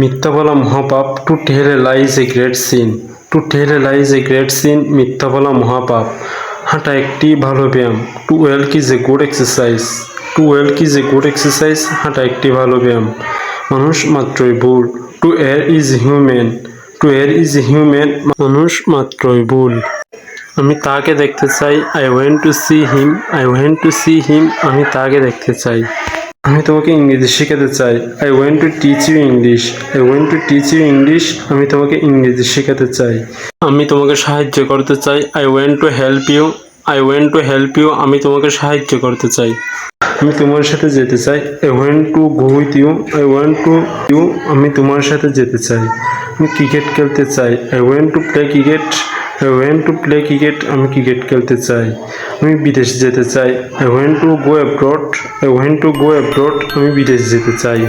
মিথ্যা বলা মহাপাপ to tell a lies a great sin to tell a lies a great sin মিথ্যা বলা মহাপাপ। হাঁটা একটি ভালো ব্যায়াম to walk is a good exercise to walk is a good exercise হাঁটা একটি ভালো ব্যায়াম। মানুষ মাত্রই ভুল to err is human to err is human মানুষ মাত্রই ভুল। আমি তাকে দেখতে চাই I went to see him I went to see him আমি তাকে দেখতে চাই। আমি তোমাকে ইংরেজি শেখাতে চাই। I went to teach you English I went to teach you English আমি তোমাকে ইংরেজি শেখাতে চাই। আমি তোমাকে সাহায্য করতে চাই। I went to help you I went to help you আমি তোমাকে সাহায্য করতে চাই। আমি তোমার সাথে যেতে চাই। I went to go with you I went to you আমি তোমার সাথে যেতে চাই। আমি ক্রিকেট খেলতে চাই। I went to play cricket I went to play cricket আমি ক্রিকেট খেলতে চাই। আমি বিদেশ যেতে চাই। I went to go abroad I went to go abroad আমি বিদেশ যেতে চাই।